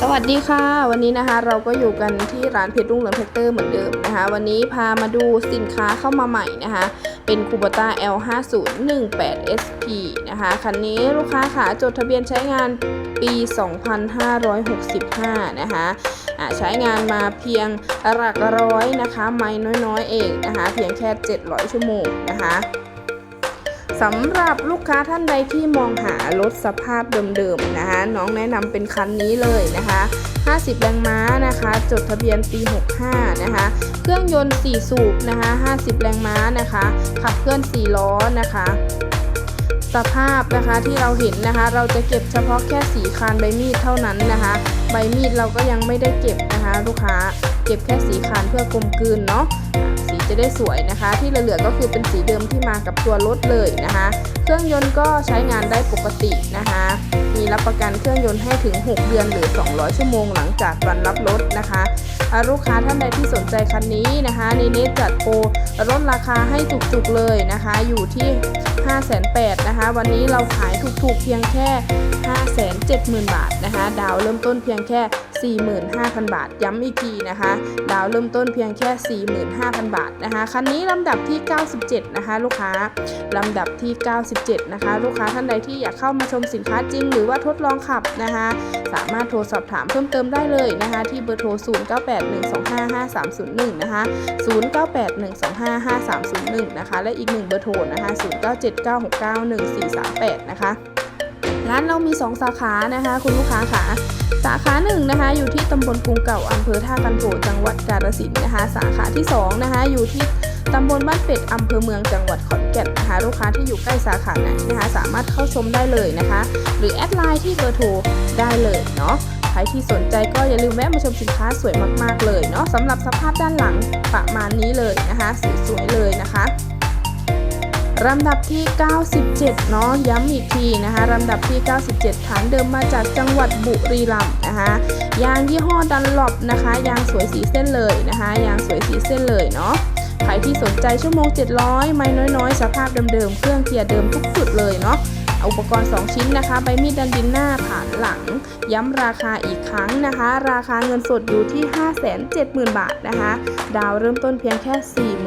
สวัสดีค่ะ วันนี้นะคะเราก็อยู่กันที่ร้านเพชรรุ่งเรืองแท็กเตอร์เหมือนเดิมนะคะ วันนี้พามาดูสินค้าเข้ามาใหม่นะคะ เป็นคู b ต้า L5018 SP นะคะคันนี้ลูกค้าขาจดทะเบียนใช้งานปี 2565 นะคะอ่าใช้งานมาเพียงหลักร้อยนะคะ ไม่น้อยๆ เองนะคะ เพียงแค่ 700 ชั่วโมงนะคะ สำหรับลูกค้าท่านใดที่มองหารถสภาพเดิมๆนะคะน้องแนะนำเป็นคันนี้เลยนะคะ 50 แรงม้านะคะ จดทะเบียนปี 65 นะคะ เครื่องยนต์ 4 สูบนะคะ 50 แรงม้านะคะ ขับเคลื่อน 4 ล้อนะคะสภาพนะคะที่เราเห็นนะคะ เราจะเก็บเฉพาะแค่สีคานใบมีดเท่านั้นนะคะ ใบมีดเราก็ยังไม่ได้เก็บนะคะ ลูกค้าเก็บแค่สีคานเพื่อกลมกลืนเนาะ จะได้สวยนะคะ ที่เหลือๆก็คือเป็นสีเดิมที่มากับตัวรถเลยนะคะ เครื่องยนต์ก็ใช้งานได้ปกตินะคะ มีรับประกันเครื่องยนต์ให้ถึง 6 เดือนหรือ 200 ชั่วโมงหลังจากวันรับรถนะคะอะลูกค้าท่านใดที่สนใจคันนี้นะคะในเนี้จัดโปรลดราคาให้จุกๆเลยนะคะ อยู่ที่5,800นะคะ วันนี้เราขายถูกๆเพียงแค่ 570,000 บาทนะคะ ดาวเริ่มต้นเพียงแค่ 45,000 บาท ย้ำอีกทีนะคะ ดาวเริ่มต้นเพียงแค่ 45,000 บาทนะคะคันนี้ลำดับที่ 97 นะคะ ลูกค้าลำดับที่ 97 นะคะ ลูกค้าท่านใดที่อยากเข้ามาชมสินค้าจริง หรือว่าทดลองขับนะคะสามารถโทรสอบถามเพิ่มเติมได้เลยนะคะที่เบอร์โทร 0981255301 นะคะ 0981255301 นะคะ และอีกหนึ่งเบอร์โทรนะคะ0979691438 นะคะร้านเรามี 2 สาขานะคะ คุณลูกค้าค่ะ หนึ่งนะคะอยู่ที่ตำบลกรุงเก่าอำเภอท่ากันโถจังหวัดกาฬสินธุ์นะคะ สาขาที่2นะคะอยู่ที่ตำบลบ้านเป็ดอำเภอเมืองจังหวัดขอนแก่นนะคะลูกค้าที่อยู่ใกล้สาขาไหนนะคะ สามารถเข้าชมได้เลยนะคะ หรือแอดไลน์ที่เบอร์โทรได้เลยเนาะใครที่สนใจก็อย่าลืมแวะมาชมสินค้าสวยมากๆเลยเนาะสำหรับสภาพด้านหลังประมาณนี้เลยนะคะสวยๆเลยนะคะ ลำดับที่ 97 เนาะย้ำอีกทีนะคะลำดับที่ 97 ฐานเดิมมาจากจังหวัดบุรีรัมย์นะคะยางยี่ห้อดันหลบนะคะ ยางสวยสีเส้นเลยนะคะยางสวยสีเส้นเลยเนาะใครที่สนใจชั่วโมง 700 ไม้น้อยๆ สภาพเดิมๆ เครื่องเกียร์เดิมทุกจุดเลยเนาะ อุปกรณ์ 2 ชิ้นนะคะ ใบมีดดันดินหน้าฐานหลัง ย้ำราคาอีกครั้งนะคะ ราคาเงินสดอยู่ที่ 570,000 บาทนะคะ ดาวเริ่มต้นเพียงแค่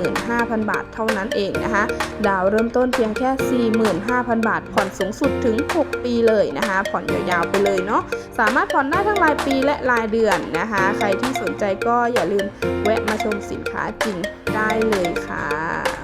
45,000 บาทเท่านั้นเองนะคะ ดาวเริ่มต้นเพียงแค่ 45,000 บาท ผ่อนสูงสุดถึง 6 ปีเลยนะคะ ผ่อนยาวๆไปเลยเนาะ สามารถผ่อนได้ทั้งรายปีและรายเดือนนะคะ ใครที่สนใจก็อย่าลืมแวะมาชมสินค้าจริงได้เลยค่ะ